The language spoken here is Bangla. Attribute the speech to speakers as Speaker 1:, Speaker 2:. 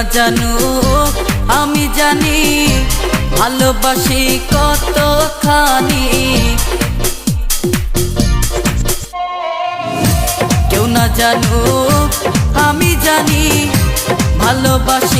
Speaker 1: না জানো আমি জানি ভালোবাসি কতখানি। কেউ না জানো আমি জানি ভালোবাসি